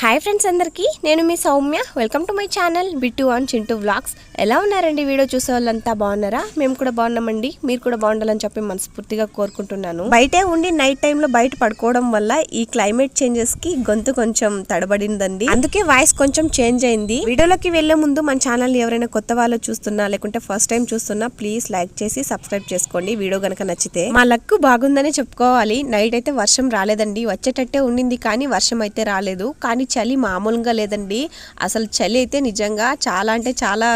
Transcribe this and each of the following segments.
Hi friends అందరికీ నేను మీ Sowmya. Welcome to my channel Bittu and Chintu vlogs ఎలా ఉన్నారండి వీడియో చూసే వాళ్ళంతా బాగున్నారా? మేము కూడా బాగున్నామండి. మీరు కూడా బాగుండాలని చెప్పి మనస్ఫూర్తిగా కోరుకుంటున్నాను. బయటే ఉండి నైట్ టైంలో బయట పడుకోవడం వల్ల ఈ క్లైమేట్ చేంజెస్కి గొంతు కొంచెం తడబడిందండి. అందుకే వాయిస్ కొంచెం చేంజ్ అయింది. వీడియోలోకి వెళ్ళే ముందు మన ఛానల్ ఎవరైనా కొత్త వాళ్ళు చూస్తున్నా లేకుంటే ఫస్ట్ టైం చూస్తున్నా ప్లీజ్ లైక్ చేసి సబ్స్క్రైబ్ చేసుకోండి. వీడియో గనక నచ్చితే మా లక్ బాగుందని చెప్పుకోవాలి. నైట్ అయితే వర్షం రాలేదండి. వచ్చేటట్టే ఉండింది కానీ వర్షం అయితే రాలేదు. కానీ చలి మామూలుగా లేదండి. అసలు చలి అయితే నిజంగా చాలా అంటే చాలా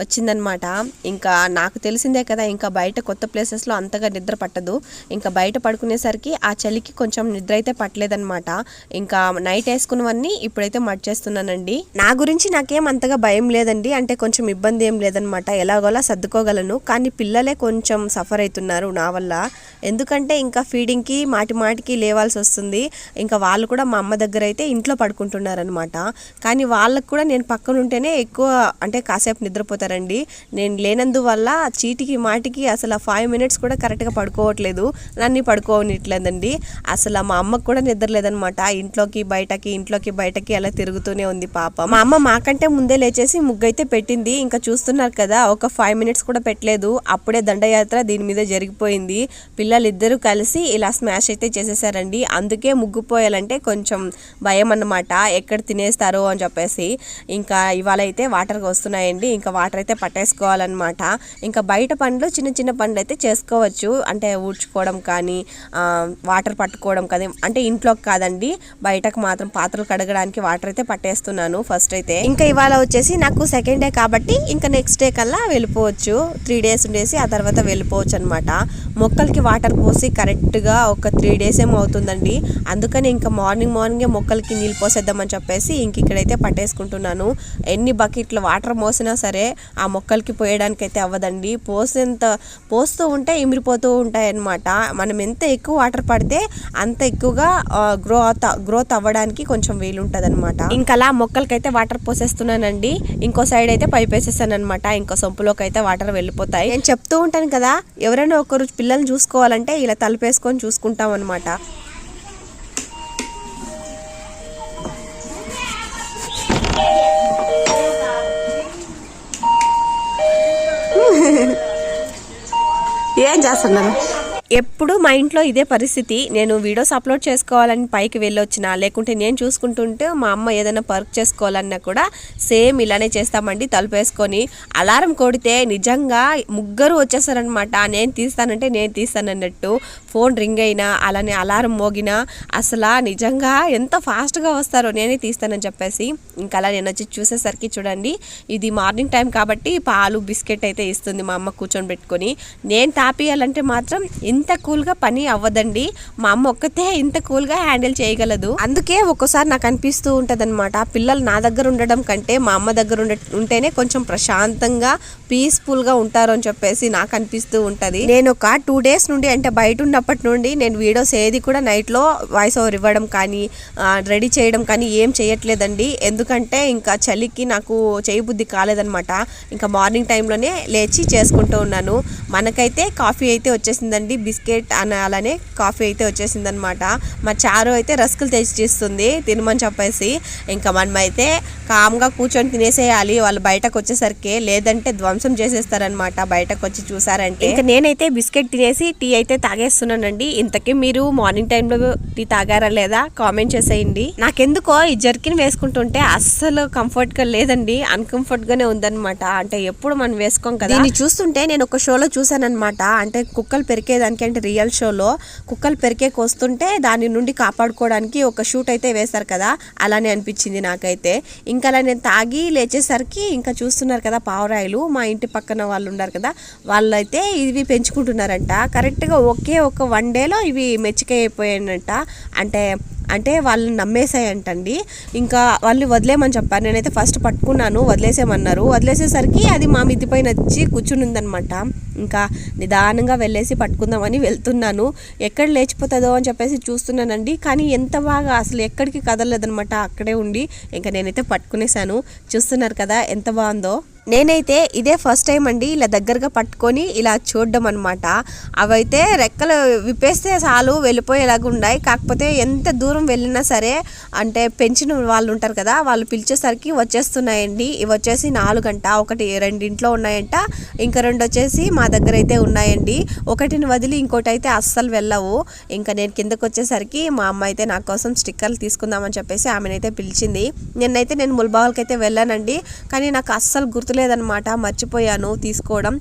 వచ్చిందనమాట ఇంకా నాకు తెలిసిందే కదా ఇంకా బయట కొత్త ప్లేసెస్లో అంతగా నిద్ర పట్టదు. ఇంకా బయట పడుకునేసరికి ఆ చలికి కొంచెం నిద్ర అయితే పట్టలేదనమాట ఇంకా నైట్ వేసుకున్నవన్నీ ఇప్పుడైతే మర్చేస్తున్నానండి నా గురించి నాకేం అంతగా భయం లేదండి. అంటే కొంచెం ఇబ్బంది ఏం లేదనమాట ఎలాగోలా సర్దుకోగలను. కానీ పిల్లలే కొంచెం సఫర్ అవుతున్నారు నా వల్ల. ఎందుకంటే ఇంకా ఫీడింగ్కి మాటి మాటికి లేవాల్సి వస్తుంది. ఇంకా వాళ్ళు కూడా మా అమ్మ దగ్గర అయితే ఇంట్లో పడుకుంటున్నారనమాట కానీ వాళ్ళకు కూడా నేను పక్కన ఉంటేనే ఎక్కువ అంటే కాసేపు నిద్రపోతారండి. నేను లేనందువల్ల చీటికి మాటికి అసలు ఫైవ్ మినిట్స్ కూడా కరెక్ట్గా పడుకోవట్లేదు. నన్ను పడుకోనిట్లేదండి. అసలు మా అమ్మకు కూడా నిద్ర లేదనమాట ఇంట్లోకి బయటకి ఇంట్లోకి బయటకి అలా తిరుగుతూనే ఉంది పాప. మా అమ్మ మాకంటే ముందే లేచేసి ముగ్గు అయితే పెట్టింది. ఇంకా చూస్తున్నారు కదా ఒక ఫైవ్ మినిట్స్ కూడా పెట్టలేదు. అప్పుడే దండయాత్ర దీని మీద జరిగిపోయింది. పిల్లలు కలిసి ఇలా స్మాష్ అయితే చేసేసారండి. అందుకే ముగ్గు పోయాలంటే కొంచెం భయం అన్నమాట ఎక్కడ తినేస్తారు అని చెప్పేసి ఇంకా ఇవాళ అయితే వాటర్కి వస్తున్నాయండి. ఇంకా వాటర్ అయితే పట్టేసుకోవాలన్నమాట. ఇంకా బయట పండ్లు చిన్న చిన్న పండ్లు అయితే చేసుకోవచ్చు. అంటే ఊడ్చుకోవడం కానీ వాటర్ పట్టుకోవడం కానీ అంటే ఇంట్లోకి కాదండి. బయటకు మాత్రం పాత్రలు కడగడానికి వాటర్ అయితే పట్టేస్తున్నాను ఫస్ట్ అయితే. ఇంకా ఇవాళ వచ్చేసి నాకు సెకండ్ డే కాబట్టి ఇంకా నెక్స్ట్ డే కల్లా వెళ్ళిపోవచ్చు. త్రీ డేస్ ఉండేసి ఆ తర్వాత వెళ్ళిపోవచ్చు అనమాట మొక్కలకి వాటర్ పోసి కరెక్ట్గా ఒక త్రీ డేస్ ఏమో అవుతుందండి. అందుకని ఇంకా మార్నింగ్ మార్నింగే మొక్కలకి నీళ్ళు పోసే చేద్దామని చెప్పేసి ఇంక ఇక్కడైతే పట్టేసుకుంటున్నాను. ఎన్ని బకెట్లు వాటర్ మోసినా సరే ఆ మొక్కలకి పోయడానికి అయితే అవ్వదండి. పోసేంత పోస్తూ ఉంటే ఇమిరిపోతూ ఉంటాయి అన్నమాట మనం ఎంత ఎక్కువ వాటర్ పడితే అంత ఎక్కువగా గ్రోత్ గ్రోత్ అవ్వడానికి కొంచెం వీలుంటది అనమాట ఇంకా అలా మొక్కలకైతే వాటర్ పోసేస్తున్నానండి. ఇంకో సైడ్ అయితే పైప్ వేసేస్తాను అనమాట ఇంకో సొంపులోకి అయితే వాటర్ వెళ్ళిపోతాయి. నేను చెప్తూ ఉంటాను కదా ఎవరైనా ఒకరు పిల్లల్ని చూసుకోవాలంటే ఇలా తలపేసుకొని చూసుకుంటాం అనమాట ఏం చేస్తున్నారు ఎప్పుడు మా ఇంట్లో ఇదే పరిస్థితి. నేను వీడియోస్ అప్లోడ్ చేసుకోవాలని పైకి వెళ్ళొచ్చినా లేకుంటే నేను చూసుకుంటుంటే మా అమ్మ ఏదైనా వర్క్ చేసుకోవాలన్నా కూడా సేమ్ ఇలానే చేస్తామండి తలుపేసుకొని. అలారం కొడితే నిజంగా ముగ్గురు వచ్చేసారనమాట నేను తీస్తానంటే నేను తీస్తానన్నట్టు. ఫోన్ రింగ్ అయినా అలానే అలారం మోగినా అసలు నిజంగా ఎంత ఫాస్ట్గా వస్తారో నేనే తీస్తానని చెప్పేసి ఇంకా అలా నేను వచ్చి చూసేసరికి చూడండి ఇది మార్నింగ్ టైం కాబట్టి పాలు బిస్కెట్ అయితే ఇస్తుంది మా అమ్మ కూర్చొని పెట్టుకొని. నేను తాపియాలంటే మాత్రం ఇంత కూల్గా పని అవ్వదండి. మా అమ్మ ఒక్కతే ఇంత కూల్గా హ్యాండిల్ చేయగలదు. అందుకే ఒక్కోసారి నాకు అనిపిస్తూ ఉంటదన్నమాట. పిల్లలు నా దగ్గర ఉండడం కంటే మా అమ్మ దగ్గర ఉండ ఉంటేనే కొంచెం ప్రశాంతంగా పీస్ఫుల్గా ఉంటారు అని చెప్పేసి నాకు అనిపిస్తూ ఉంటుంది. నేను ఒక టూ డేస్ నుండి అంటే బయట ఉన్నప్పటి నుండి నేను వీడియోస్ ఏది కూడా నైట్లో వాయిస్ ఓవర్ ఇవ్వడం కానీ రెడీ చేయడం కానీ ఏం చేయట్లేదండి. ఎందుకంటే ఇంకా చలికి నాకు చేయబుద్ధి కాలేదనమాట ఇంకా మార్నింగ్ టైంలోనే లేచి చేసుకుంటూ ఉన్నాను. మనకైతే కాఫీ అయితే వచ్చేసిందండి బిస్కెట్ అని అలానే కాఫీ అయితే వచ్చేసిందనమాట మా చారు అయితే రస్కులు తెచ్చిస్తుంది తినమని చెప్పేసి. ఇంకా మనమైతే కామ్గా కూర్చొని తినేసేయాలి. వాళ్ళు బయటకు వచ్చేసరికి లేదంటే ధ్వంసం చేసేస్తారనమాట బయటకు వచ్చి చూసారంటే. ఇంకా నేనైతే బిస్కెట్ తినేసి టీ అయితే తాగేస్తున్నానండి. ఇంతకీ మీరు మార్నింగ్ టైంలో టీ తాగారా లేదా కామెంట్ చేసేయండి. నాకెందుకో ఈ జర్కిన్ వేసుకుంటుంటే అస్సలు కంఫర్ట్గా లేదండి. అన్కంఫర్ట్ గానే ఉందన్నమాట. అంటే ఎప్పుడు మనం వేసుకోం కదా. దీన్ని చూస్తుంటే నేను ఒక షోలో చూసానన్నమాట అంటే కుక్కలు పెరికేదానికి అంటే రియల్ షోలో కుక్కలు పెరికేకి వస్తుంటే దాని నుండి కాపాడుకోవడానికి ఒక షూట్ అయితే వేశారు కదా. అలానే అనిపించింది నాకైతే. ఇంకా అలా నేను తాగి లేచేసరికి ఇంకా చూస్తున్నారు కదా పావురాయలు. మా ఇంటి పక్కన వాళ్ళు ఉన్నారు కదా వాళ్ళైతే ఇవి పెంచుకుంటున్నారంట. కరెక్ట్గా ఒకే ఒక వన్ డేలో ఇవి మెచ్చికైపోయాయంట. అంటే అంటే వాళ్ళు నమ్మేసాయంటండి ఇంకా వాళ్ళు వదిలేమని చెప్పారు. నేనైతే ఫస్ట్ పట్టుకున్నాను. వదిలేసేమన్నారు వదిలేసేసరికి అది మా మిద్ది పైన వచ్చి కూర్చునిందనమాట. ఇంకా నిదానంగా వెళ్ళేసి పట్టుకుందామని వెళ్తున్నాను. ఎక్కడ లేచిపోతుందో అని చెప్పేసి చూస్తున్నానండి. కానీ ఎంత బాగా అసలు ఎక్కడికి కదలలేదనమాట. అక్కడే ఉండి ఇంకా నేనైతే పట్టుకునేసాను చూస్తున్నారు కదా ఎంత బాగుందో. నేనైతే ఇదే ఫస్ట్ టైం అండి ఇలా దగ్గరగా పట్టుకొని ఇలా చూడడం అనమాట అవైతే రెక్కలు విప్పేస్తే చాలు వెళ్ళిపోయేలాగా ఉన్నాయి. కాకపోతే ఎంత దూరం వెళ్ళినా సరే అంటే పెంచిన వాళ్ళు ఉంటారు కదా వాళ్ళు పిలిచేసరికి వచ్చేస్తున్నాయండి. ఇవి వచ్చేసి నాలుగు గంట ఒకటి రెండింట్లో ఉన్నాయంట. ఇంకా రెండు వచ్చేసి మా దగ్గర అయితే ఉన్నాయండి. ఒకటిని వదిలి ఇంకోటి అయితే అస్సలు వెళ్ళవు. ఇంకా నేను కిందకు వచ్చేసరికి మా అమ్మ అయితే నా కోసం స్టిక్కర్లు తీసుకుందామని చెప్పేసి ఆమెనైతే పిలిచింది. నిన్నైతే నేను ముల్బాగల్కి అయితే వెళ్ళానండి. కానీ నాకు అస్సలు గుర్తులేదనమాట మర్చిపోయాను తీసుకోవడం.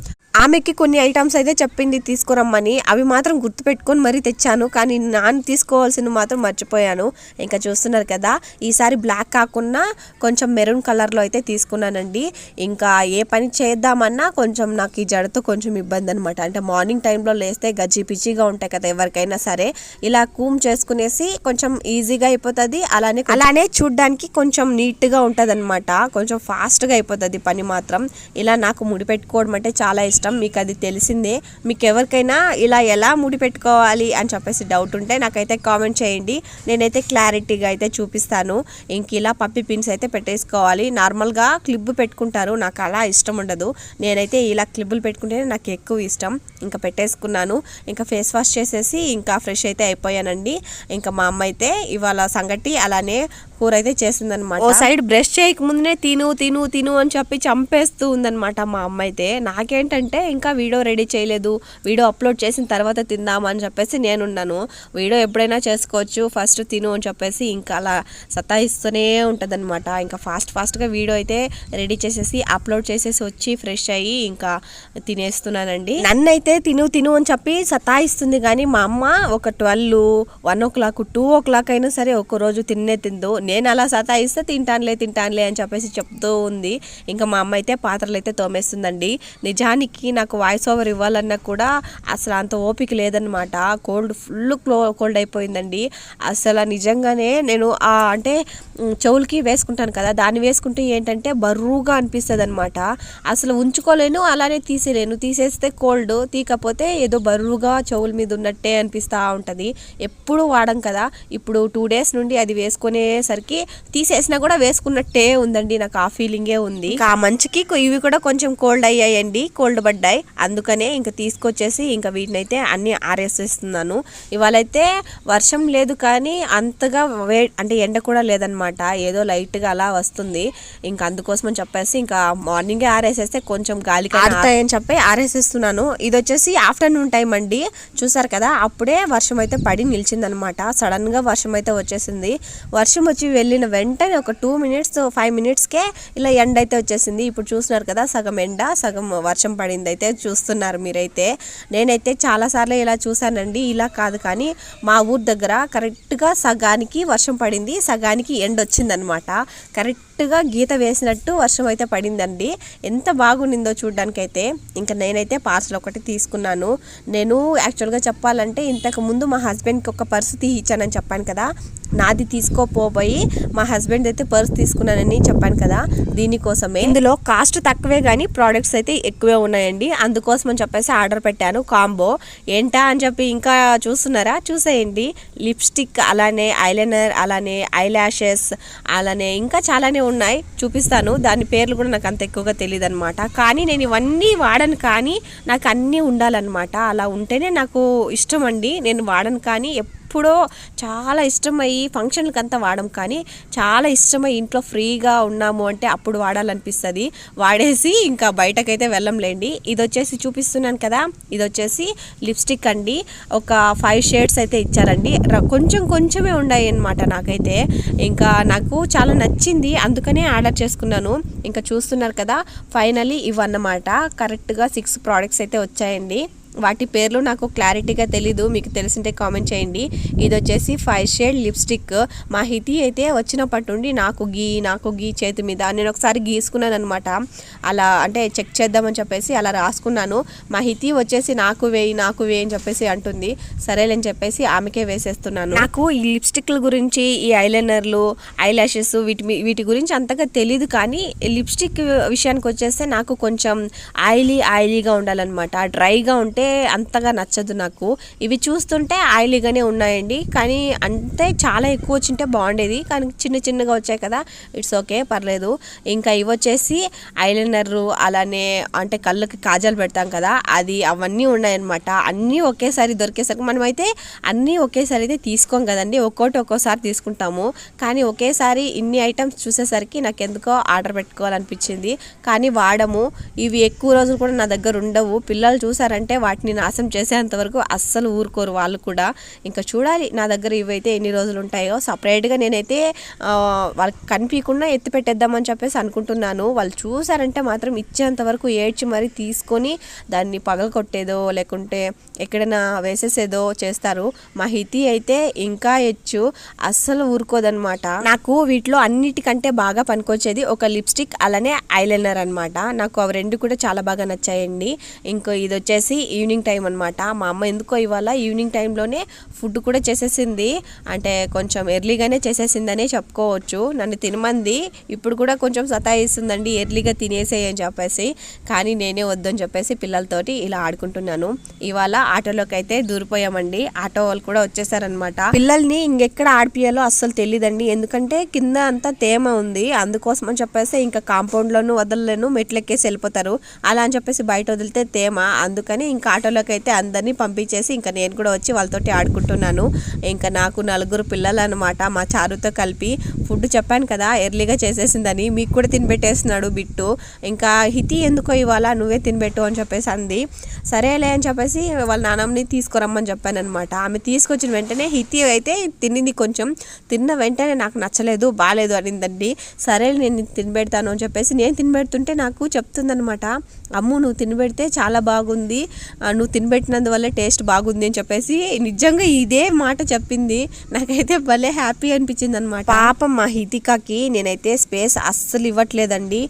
ఆమెకి కొన్ని ఐటమ్స్ అయితే చెప్పింది తీసుకురమ్మని. అవి మాత్రం గుర్తుపెట్టుకొని మరీ తెచ్చాను. కానీ నాన్న తీసుకోవాల్సింది మాత్రం మర్చిపోయాను. ఇంకా చూస్తున్నారు కదా ఈసారి బ్లాక్ కాకుండా కొంచెం మెరూన్ కలర్లో అయితే తీసుకున్నానండి. ఇంకా ఏ పని చేద్దామన్నా కొంచెం నాకు ఈ జడతో కొంచెం ఇబ్బంది అనమాట అంటే మార్నింగ్ టైంలో లేస్తే గజ్జి పిచ్చిగా ఉంటాయి కదా ఎవరికైనా సరే. ఇలా కూమ్ చేసుకునేసి కొంచెం ఈజీగా అయిపోతుంది. అలానే అలానే చూడ్డానికి కొంచెం నీట్గా ఉంటుంది అనమాట కొంచెం ఫాస్ట్గా అయిపోతుంది పని మాత్రం. మాత్రం ఇలా నాకు ముడి పెట్టుకోవడం అంటే చాలా ఇష్టం. మీకు అది తెలిసిందే. మీకు ఎవరికైనా ఇలా ఎలా ముడి పెట్టుకోవాలి అని చెప్పేసి డౌట్ ఉంటే నాకైతే కామెంట్ చేయండి. నేనైతే క్లారిటీగా అయితే చూపిస్తాను. ఇంక ఇలా పప్పి పిన్స్ అయితే పెట్టేసుకోవాలి. నార్మల్గా క్లిబ్ పెట్టుకుంటారు నాకు అలా ఇష్టం ఉండదు. నేనైతే ఇలా క్లిబ్బులు పెట్టుకుంటేనే నాకు ఎక్కువ ఇష్టం. ఇంకా పెట్టేసుకున్నాను. ఇంకా ఫేస్ వాష్ చేసేసి ఇంకా ఫ్రెష్ అయితే అయిపోయానండి. ఇంకా మా అమ్మ అయితే ఇవాళ సంగటి అలానే కూర అయితే చేసిందనమాట ఓ సైడ్ బ్రష్ చేయక ముందునే తిను తిను తిను అని చెప్పి చంపేస్తూ ఉందన్నమాట మా అమ్మ అయితే. నాకేంటంటే ఇంకా వీడియో రెడీ చేయలేదు. వీడియో అప్లోడ్ చేసిన తర్వాత తిందామని చెప్పేసి నేనున్నాను. వీడియో ఎప్పుడైనా చేసుకోవచ్చు. ఫస్ట్ తిను అని చెప్పేసి ఇంకా అలా సతాయిస్తూనే ఉంటుందన్నమాట. ఇంకా ఫాస్ట్ ఫాస్ట్గా వీడియో అయితే రెడీ చేసేసి అప్లోడ్ చేసేసి వచ్చి ఫ్రెష్ అయ్యి ఇంకా తినేస్తున్నానండి. నన్ను అయితే తిను తిను అని చెప్పి సతాయిస్తుంది. కానీ మా అమ్మ ఒక twelve one o'clock two o'clock అయినా సరే ఒక రోజు తిన్నే తిందో. నేను అలా సతాయిస్తే తింటానులే తింటానులే అని చెప్పేసి చెప్తూ ఉంది. ఇంకా మా అమ్మ అయితే పాత్రలు అయితే తోమేస్తుందండి. నిజానికి నాకు వాయిస్ ఓవర్ ఇవ్వాలన్నా కూడా అసలు అంత ఓపిక లేదనమాట కోల్డ్ ఫుల్ క్లో కోల్డ్ అయిపోయిందండి. అసలు నిజంగానే నేను అంటే చెవులకి వేసుకుంటాను కదా దాన్ని వేసుకుంటే ఏంటంటే బరువుగా అనిపిస్తుంది అనమాట అసలు ఉంచుకోలేను అలానే తీసేలేను తీసేస్తే కోల్డ్ తీకపోతే ఏదో బరువుగా చెవుల మీద ఉన్నట్టే అనిపిస్తూ ఉంటుంది. ఎప్పుడు వాడం కదా. ఇప్పుడు టూ డేస్ నుండి అది వేసుకునే వేసుకునేసరికి తీసేసినా కూడా వేసుకున్నట్టే ఉందండి నాకు ఆ ఫీలింగే ఉంది. ఆ మంచుకి ఇవి కూడా కొంచెం కోల్డ్ అయ్యాయండి కోల్డ్ పడ్డాయి. అందుకనే ఇంకా తీసుకొచ్చేసి ఇంకా వీటిని అయితే అన్ని ఆరేసేస్తున్నాను. ఇవాళైతే వర్షం లేదు కానీ అంతగా వే అంటే ఎండ కూడా లేదనమాట ఏదో లైట్గా అలా వస్తుంది. ఇంకా అందుకోసం అని చెప్పేసి ఇంకా మార్నింగే ఆరేసేస్తే కొంచెం గాలికి ఆరుతాయని చెప్పి ఆరేసేస్తున్నాను. ఇది వచ్చేసి ఆఫ్టర్నూన్ టైం అండి. చూసారు కదా అప్పుడే వర్షం అయితే పడి నిలిచిందనమాట సడన్గా వర్షం అయితే వచ్చేసింది. వర్షం వచ్చి వెళ్ళిన వెంటనే ఒక టూ మినిట్స్ ఫైవ్ మినిట్స్కే ఇలా ఎండ అయితే వచ్చేసింది. ఇప్పుడు చూస్తున్నారు కదా సగం ఎండ సగం వర్షం పడింది అయితే చూస్తున్నారు మీరైతే. నేనైతే చాలాసార్లు ఇలా చూశానండి. ఇలా కాదు కానీ మా ఊరు దగ్గర కరెక్ట్గా సగానికి వర్షం పడింది సగానికి ఎండ వచ్చిందనమాట. కరెక్ట్ కరెక్ట్గా గీత వేసినట్టు వర్షం అయితే పడిందండి. ఎంత బాగుండిందో చూడ్డానికైతే. ఇంకా నేనైతే పార్సల్ ఒకటి తీసుకున్నాను. నేను యాక్చువల్గా చెప్పాలంటే ఇంతకు ముందు మా హస్బెండ్కి ఒక పర్సు తీ ఇచ్చానని చెప్పాను కదా. నాది తీసుకోపోయి మా హస్బెండ్ అయితే పర్స్ తీసుకున్నానని చెప్పాను కదా. దీనికోసమే. ఇందులో కాస్ట్ తక్కువే కానీ ప్రోడక్ట్స్ అయితే ఎక్కువే ఉన్నాయండి. అందుకోసం అని చెప్పేసి ఆర్డర్ పెట్టాను. కాంబో. ఏంటా అని చెప్పి ఇంకా చూస్తున్నారా? చూసేయండి. లిప్స్టిక్ అలానే ఐలైనర్ అలానే ఐ అలానే ఇంకా చాలానే ఉన్నాయి చూపిస్తాను. దాని పేర్లు కూడా నాకు అంత ఎక్కువగా తెలియదు అనమాట కానీ నేను ఇవన్నీ వాడను కానీ నాకు అన్నీ ఉండాలన్నమాట. అలా ఉంటేనే నాకు ఇష్టం అండి. నేను వాడను కానీ ఎప్పుడో చాలా ఇష్టమయ్యి ఫంక్షన్లకు అంతా వాడడం కానీ చాలా ఇష్టమై ఇంట్లో ఫ్రీగా ఉన్నాము అంటే అప్పుడు వాడాలనిపిస్తుంది. వాడేసి ఇంకా బయటకైతే వెళ్ళంలేండి. ఇది వచ్చేసి చూపిస్తున్నాను కదా. ఇది వచ్చేసి లిప్స్టిక్ అండి. ఒక ఫైవ్ షేడ్స్ అయితే ఇచ్చారండి. కొంచెం కొంచెమే ఉన్నాయి అనమాట నాకైతే. ఇంకా నాకు చాలా నచ్చింది. అందుకనే ఆర్డర్ చేసుకున్నాను. ఇంకా చూస్తున్నారు కదా. ఫైనలీ ఇవన్నమాట. కరెక్ట్గా సిక్స్ ప్రోడక్ట్స్ అయితే వచ్చాయండి. వాటి పేర్లు నాకు క్లారిటీగా తెలీదు మీకు తెలిసింటే కామెంట్ చేయండి. ఇది వచ్చేసి ఫైవ్ షేడ్ లిప్స్టిక్. మా హితి అయితే వచ్చినప్పటి నుండి నాకు గీ నాకు గీ చేతి మీద నేను ఒకసారి గీసుకున్నాను అనమాట అలా అంటే చెక్ చేద్దామని చెప్పేసి అలా రాసుకున్నాను. మా హితి వచ్చేసి నాకు వేయి నాకు వేయి అని చెప్పేసి అంటుంది. సరేలేని చెప్పేసి ఆమెకే వేసేస్తున్నాను. నాకు ఈ లిప్స్టిక్ల గురించి ఈ ఐలైనర్లు ఐ వీటి మీ- వీటి గురించి అంతగా తెలియదు కానీ లిప్స్టిక్ విషయానికి వచ్చేస్తే నాకు కొంచెం ఆయిలీ ఆయిలీగా ఉండాలన్నమాట. డ్రైగా ఉంటే అంతగా నచ్చదు నాకు. ఇవి చూస్తుంటే ఆయిలీగానే ఉన్నాయండి. కానీ అంటే చాలా ఎక్కువ వచ్చింటే బాగుండేది. కానీ చిన్న చిన్నగా వచ్చాయి కదా ఇట్స్ ఓకే పర్లేదు. ఇంకా ఇవి వచ్చేసి ఐలైనర్ అలానే అంటే కళ్ళకి కాజాలు పెడతాం కదా అది అవన్నీ ఉన్నాయన్నమాట. అన్నీ ఒకేసారి దొరికేసరికి మనమైతే అన్నీ ఒకేసారి అయితే తీసుకోం కదండి. ఒక్కోటి ఒక్కోసారి తీసుకుంటాము. కానీ ఒకేసారి ఇన్ని ఐటమ్స్ చూసేసరికి నాకు ఎందుకో ఆర్డర్ పెట్టుకోవాలనిపించింది. కానీ వాడము. ఇవి ఎక్కువ రోజులు కూడా నా దగ్గర ఉండవు. పిల్లలు చూసారంటే వాటిని నాశనం చేసేంతవరకు అస్సలు ఊరుకోరు వాళ్ళు కూడా. ఇంకా చూడాలి నా దగ్గర ఇవైతే ఎన్ని రోజులు ఉంటాయో. సపరేట్గా నేనైతే వాళ్ళకి కనిపించకుండా ఎత్తి పెట్టేద్దామని చెప్పేసి అనుకుంటున్నాను. వాళ్ళు చూసారంటే మాత్రం ఇచ్చేంత వరకు ఏడ్చి మరీ తీసుకొని దాన్ని పగల కొట్టేదో లేకుంటే ఎక్కడైనా వేసేసేదో చేస్తారు. మా హితి అయితే ఇంకా ఎచ్చు అస్సలు ఊరుకోదనమాట నాకు వీటిలో అన్నిటికంటే బాగా పనికొచ్చేది ఒక లిప్స్టిక్ అలానే ఐలైనర్ అనమాట నాకు అవి రెండు కూడా చాలా బాగా నచ్చాయండి. ఇంకో ఇది వచ్చేసి ఈవినింగ్ టైం అనమాట మా అమ్మ ఎందుకో ఇవాళ ఈవినింగ్ టైంలోనే ఫుడ్ కూడా చేసేసింది. అంటే కొంచెం ఎర్లీగానే చేసేసిందనే చెప్పుకోవచ్చు. నన్ను తినమంది. ఇప్పుడు కూడా కొంచెం సతాయిస్తుందండి ఎర్లీగా తినేసేయని చెప్పేసి. కానీ నేనే వద్దని చెప్పేసి పిల్లలతోటి ఇలా ఆడుకుంటున్నాను. ఇవాళ ఆటోలోకి అయితే దూరిపోయామండి. ఆటో వాళ్ళు కూడా వచ్చేసారనమాట పిల్లల్ని ఇంకెక్కడ ఆడిపియాలో అస్సలు తెలియదండి ఎందుకంటే కింద అంతా తేమ ఉంది. అందుకోసం అని చెప్పేసి ఇంకా కాంపౌండ్లోనూ వదలలేను మెట్లెక్కేసి వెళ్ళిపోతారు. అలా అని చెప్పేసి బయట వదిలితే తేమ. అందుకని ఇంకా ఆటోలోకి అయితే అందరినీ పంపించేసి ఇంకా నేను కూడా వచ్చి వాళ్ళతోటి ఆడుకుంటున్నాను. ఇంకా నాకు నలుగురు పిల్లలు అనమాట మా చారుతో కలిపి ఫుడ్ చెప్పాను కదా ఎర్లీగా చేసేసిందని. మీకు కూడా తినబెట్టేస్తున్నాడు బిట్టు. ఇంకా హితి ఎందుకో ఇవాళ నువ్వే తినబెట్టు అని చెప్పేసి అంది. సరేలే అని చెప్పేసి వాళ్ళ నాన్నమ్మని తీసుకురమ్మని చెప్పాను అనమాట ఆమె తీసుకొచ్చిన వెంటనే హితి అయితే తినింది కొంచెం. తిన్న వెంటనే నాకు నచ్చలేదు బాగాలేదు అనిందండి. సరే నేను తినబెడతాను అని చెప్పేసి నేను తినబెడుతుంటే నాకు చెప్తుందనమాట అమ్ము నువ్వు తినబెడితే చాలా బాగుంది. నువ్వు తినబెట్టినందువల్ల టేస్ట్ బాగుంది అని చెప్పేసి నిజంగా ఇదే మాట చెప్పింది. నాకైతే భలే హ్యాపీ అనిపించింది అనమాట పాపం మా హితికాకి నేనైతే స్పేస్ అస్సలు ఇవ్వట్లేదండి.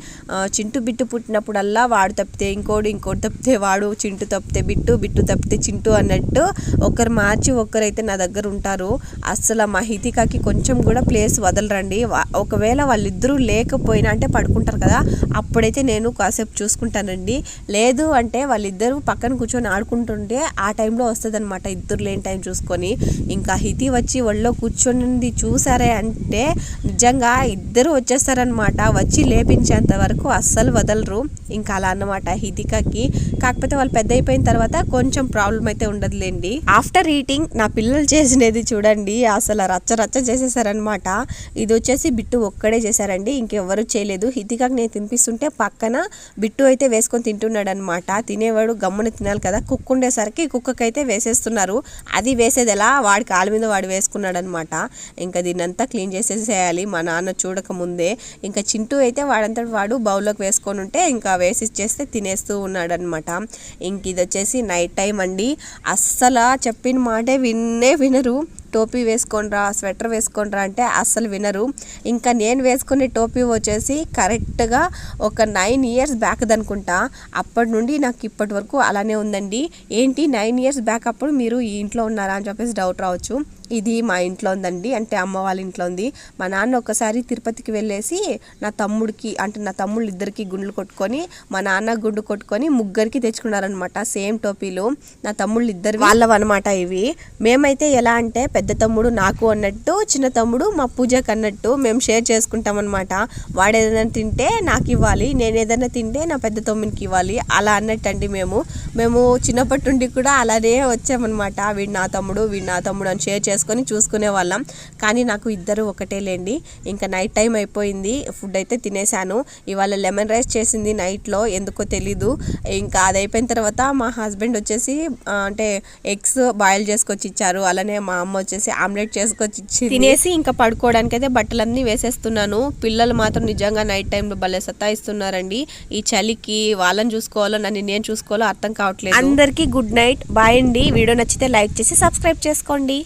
చింటు బిట్టు పుట్టినప్పుడల్లా వాడు తప్పితే ఇంకోడు ఇంకోటి తప్పితే వాడు చింటు తప్పితే బిట్టు బిట్టు తప్పితే చింటు అన్నట్టు ఒకరు మార్చి ఒకరైతే నా దగ్గర ఉంటారు. అస్సలు మా హితికాకి కొంచెం కూడా ప్లేస్ వదలరండి. ఒకవేళ వాళ్ళిద్దరూ లేకపోయినా అంటే పడుకుంటారు కదా అప్పుడైతే నేను కాసేపు చూసుకుంటానండి. లేదు అంటే వాళ్ళిద్దరూ పక్కన కూర్చొని ఆడుకుంటుంటే ఆ టైంలో వస్తుంది అనమాట ఇద్దరు లేని టైం చూసుకొని. ఇంకా హితి వచ్చి ఒళ్ళో కూర్చొని చూసారే అంటే నిజంగా ఇద్దరు వచ్చేస్తారనమాట వచ్చి లేపించేంత వరకు అస్సలు వదలరు. ఇంకా అలా అన్నమాట హితికకి. కాకపోతే వాళ్ళు పెద్ద అయిపోయిన తర్వాత కొంచెం ప్రాబ్లం అయితే ఉండదులేండి. ఆఫ్టర్ ఈటింగ్ నా పిల్లలు చేసినది చూడండి. అసలు రచ్చ రచ్చ చేసేసారనమాట ఇది వచ్చేసి బిట్టు ఒక్కడే చేశారండి. ఇంకెవ్వరు చేయలేదు. హితికాకి నేను తినిపిస్తుంటే పక్కన బిట్టు అయితే వేసుకొని తింటున్నాడు అనమాట తినేవాడు గమ్మున తినాలి కదా కుక్క ఉండేసరికి కుక్కకైతే వేసేస్తున్నారు. అది వేసేది ఎలా వాడి కాలు మీద వాడు వేసుకున్నాడు అనమాట ఇంకా దీన్నంతా క్లీన్ చేసేసేయాలి. మా నాన్న చూడక ముందే. ఇంకా చింటూ అయితే వాడంతటి వాడు బౌల్లోకి వేసుకొని ఉంటే ఇంకా వేసి ఇచ్చేస్తే తినేస్తూ ఉన్నాడు అనమాట ఇంక ఇది వచ్చేసి నైట్ టైం అండి. అస్సలు చెప్పిన మాటే విన్నే వినరు. టోపీ వేసుకోనరా స్వెటర్ వేసుకోనరా అంటే అస్సలు వినరు. ఇంకా నేను వేసుకునే టోపీ వచ్చేసి కరెక్ట్గా ఒక నైన్ ఇయర్స్ బ్యాక్ అనుకుంటా అప్పటి నుండి నాకు ఇప్పటి వరకు అలానే ఉందండి. ఏంటి నైన్ ఇయర్స్ బ్యాక్ అప్పుడు మీరు ఈ ఇంట్లో ఉన్నారా అని చెప్పేసి డౌట్ రావచ్చు. ఇది మా ఇంట్లో ఉందండి. అంటే అమ్మ వాళ్ళ ఇంట్లో ఉంది. మా నాన్న ఒకసారి తిరుపతికి వెళ్ళేసి నా తమ్ముడికి అంటే నా తమ్ముళ్ళు ఇద్దరికి గుండ్లు కొట్టుకొని మా నాన్న గుండు కొట్టుకొని ముగ్గురికి తెచ్చుకున్నారనమాట సేమ్ టోపీలు. నా తమ్ముళ్ళు ఇద్దరు వాళ్ళవన్నమాట ఇవి. మేమైతే ఎలా అంటే పెద్ద తమ్ముడు నాకు అన్నట్టు చిన్న తమ్ముడు మా పూజకి అన్నట్టు మేము షేర్ చేసుకుంటాం అనమాట వాడు ఏదైనా తింటే నాకు ఇవ్వాలి నేను ఏదైనా తింటే నా పెద్ద తమ్మునికి ఇవ్వాలి అలా అన్నట్టు అండి మేము. మేము చిన్నప్పటి నుండి కూడా అలానే వచ్చామన్నమాట. వీడు నా తమ్ముడు వీడు నా తమ్ముడు అని షేర్ చేసుకొని చూసుకునే వాళ్ళం. కానీ నాకు ఇద్దరు ఒకటే లేండి. ఇంకా నైట్ టైం అయిపోయింది. ఫుడ్ అయితే తినేసాను ఇవాళ లెమన్ రైస్ చేసింది నైట్లో. ఎందుకో తెలీదు. ఇంకా అది అయిపోయిన తర్వాత మా హస్బెండ్ వచ్చేసి అంటే ఎగ్స్ బాయిల్ చేసుకొచ్చి ఇచ్చారు. అలానే మా అమ్మ వచ్చేసి ఆమ్లెట్ చేసుకొచ్చి ఇచ్చి తినేసి ఇంకా పడుకోవడానికి అయితే బట్టలన్నీ వేసేస్తున్నాను. పిల్లలు మాత్రం నిజంగా నైట్ టైంలో భలే సతాయిస్తున్నారండి. ఈ చలికి వాళ్ళని చూసుకోవాలో నన్ను నేను చూసుకోవాలో అర్థం కావట్లేదు. అందరికీ గుడ్ నైట్. బాయ్ అండి. వీడియో నచ్చితే లైక్ చేసి సబ్స్క్రైబ్ చేసుకోండి.